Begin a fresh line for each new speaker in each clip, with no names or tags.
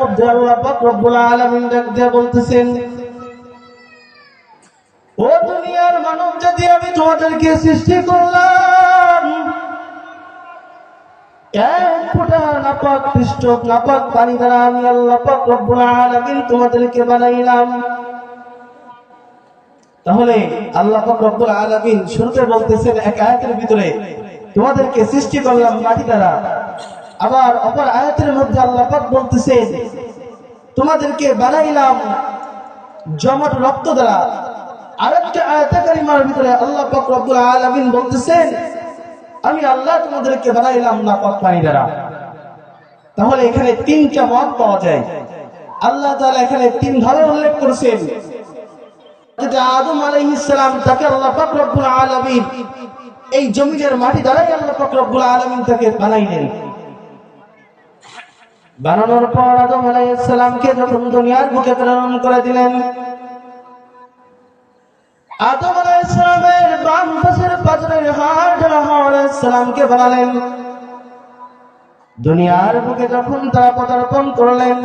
মধ্যে আল্লাহ পাক রব্বুল আলামিন ডাক দিয়ে বলতেছেন, ও দুনিয়ার মানব জাতি আমি তোমাদেরকে সৃষ্টি করলাম, এক ফোঁটা নাপাক পৃষ্ঠ নাপাক পানি দ্বারা আমি আল্লাহ পাক রব্বুল আলামিন তোমাদেরকে বানাইলাম। তাহলে আল্লাহ পাক রব্বুল আলামিন শুরুতে বলতেছেন, এক আয়াতের ভিতরে তোমাদেরকে সৃষ্টি করলাম মাটি দ্বারা আবার অপর আয়াতের মধ্যে আল্লাহ পাক বলতেছেন, তোমাদেরকে বানাইলাম জমাট রক্ত দ্বারা। আরেকটা আয়াতে কারিমার ভিতরে আল্লাহ পাক রব্বুল আলামিন বলতেছেন, আমি আল্লাহ তোমাদেরকে বানাইলাম না পাক পানি দ্বারা। তাহলে এখানে তিনটা মত পাওয়া যায়। আল্লাহ তাআলা এখানে তিন ভাবে উল্লেখ করেছেন। যেটা আদম আলাইহিস সালাম তাকে আল্লাহ পাক রব্বুল আলামিন এই জমিনের মাটি দ্বারাই আল্লাহ পাক রব্বুল আলামিন তাকে বানাইলেন। বানানোর পর আদম আলাইহিস সালামকে যখন দুনিয়ার বুকে প্রেরণ করে দিলেন, আদম আলাইহিস সালামের বাম পাশের পাজরের হাড় হাওয়া বানালেন। দুনিয়ার বুকে যখন তারা পদার্পণ করলেন,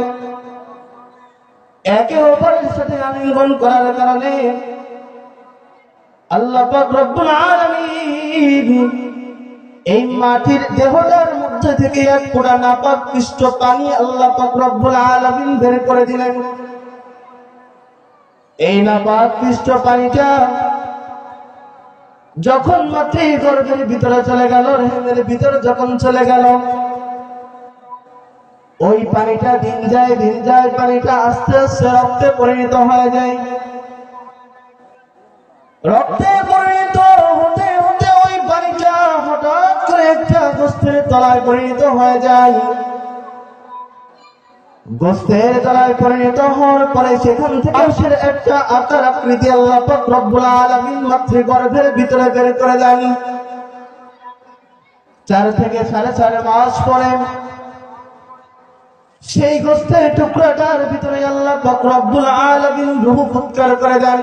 একে অপরের সাথে আলিঙ্গন করার কারণে আল্লাহ রব্বুল আলামিন এই মাটির দেহটার মধ্যে থেকে এক ফোঁটা নাপাক পৃষ্ঠ পানি আল্লাহ রব্বুল আলামিন বের করে দিলেন। এই নাপাক পৃষ্ঠ পানিটা যখন মাতৃ গর্ভের ভিতরে চলে গেল, রেহেমের ভিতরে যখন চলে গেল, ওই পানিটা দিন যায় দিন যায়, পানিটা আস্তে আস্তে রক্তে পরিণত হয়ে যায়। রক্তে তলায় পরিণত হয়ে যায়। গোস্তের তলায় পরিণত হওয়ার পরে সেখান থেকে একটা আকার আকৃতি আল্লাহ রব্বুল আলামিন মাতৃগর্ভের ভিতরে বের করে দেন। চার থেকে সাড়ে চার মাস পরে সেই গোস্তের টুকরাটার ভিতরে আল্লাহ রব্বুল আলামিন রূহ ফুৎকার করে দেন।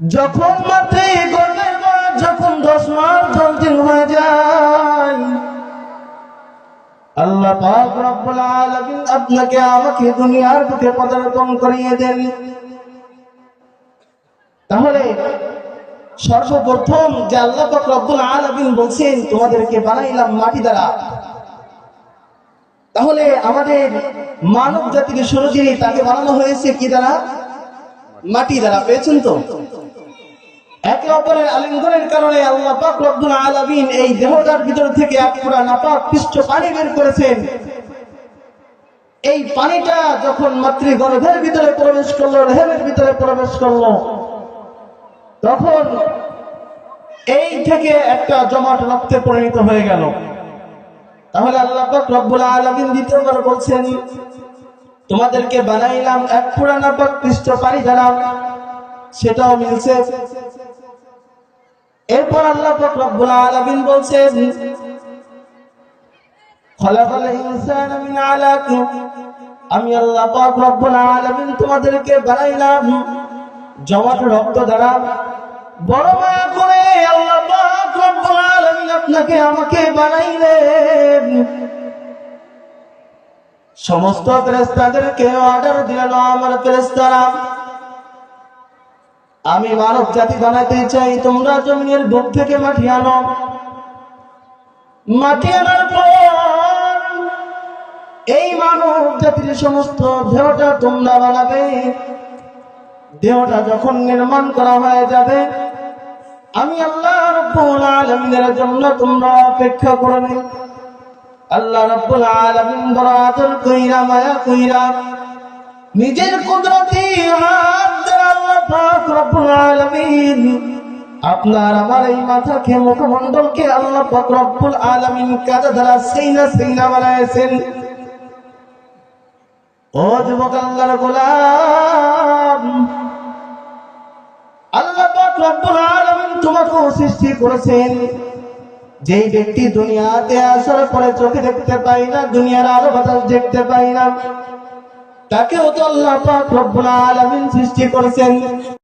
যখন মাত্রে গর্ভের যখন দশ মাস পাক রব্বুল আলামিন আপনাকে আমাকে দুনিয়ার বুকে পদার্পণ করিয়ে দেন। তাহলে সর্বপ্রথম যে আল্লাহ রব্বুল আলামিন বলছেন, তোমাদেরকে বানাইলাম মাটি দ্বারা। তাহলে আমাদের মানব জাতিকে শুরু যিনি তাকে বানানো হয়েছে কি দ্বারা? মাটি দ্বারা, পেয়েছেন তো? একে অপরের আলিঙ্গনের কারণে আল্লাহ পাক রব্বুল আলামিন এই দেহটার ভিতর থেকে এক পুরা নাপাক পৃষ্ঠ পানি বের করেছেন। এই পানিটা যখন মাতৃ গর্ভের ভিতরে প্রবেশ করল, রেহেমের ভিতরে প্রবেশ করল, তখন এই থেকে একটা জমাট রক্তে পরিণত হয়ে গেল। তাহলে আল্লাহ পাক রব্বুল আলামিন দ্বিতীয়বার বলছেন, তোমাদেরকে বানাইলাম এক পুরা নাপাক পৃষ্ঠ পানি দ্বারা। সেটাও মিলছে এরপর আল্লাহ রব্বুল আলামিন বলছেন, খলাকাল মিন আলাক। আমি আল্লাহ পাক রব্বুল আলামিন তোমাদেরকে বানাইলাম, জমাট রক্ত দ্বারা। বড় মায়া করে আল্লাহ পাক রব্বুল আলামিন আপনাকে আমাকে বানাইলেন। সমস্ত ফেরেশতাদেরকে অর্ডার দিলেন আমার ফেরেশতারা। আমি মানব জাতি বানাতে চাই, তোমরা জমিনের বুক থেকে মাটি আনো। মাটি আনার পর এই মানব জাতির সমস্ত দেহটা তোমরা বানাবে। দেহটা যখন নির্মাণ করা হয়ে যাবে, আমি আল্লাহ রব্বুল আলামিনের জন্য তোমরা অপেক্ষা করে করবে আল্লাহ রব্বুল আলামিন বড় আদর কইরা, মায়া কইরা, নিজের কুদরতি হাত আপনার আমার এই মাথাকে মুখমণ্ডলকে আল্লাহ পাক রব্বুল আলামিন কাজা দ্বারা সেইনা সেইনা বানাইছেন ও যুবক আল্লাহর গোলাম, আল্লাহ পাক রব্বুল আলামিন তোমাকেও সৃষ্টি করেছেন। যেই ব্যক্তি দুনিয়াতে আসার পরে চোখে দেখতে পাই না, দুনিয়ার আলো বাতাস দেখতে পাই না তাকেও তো আল্লাহ পাক রব্বুল আলামিন সৃষ্টি করেছেন।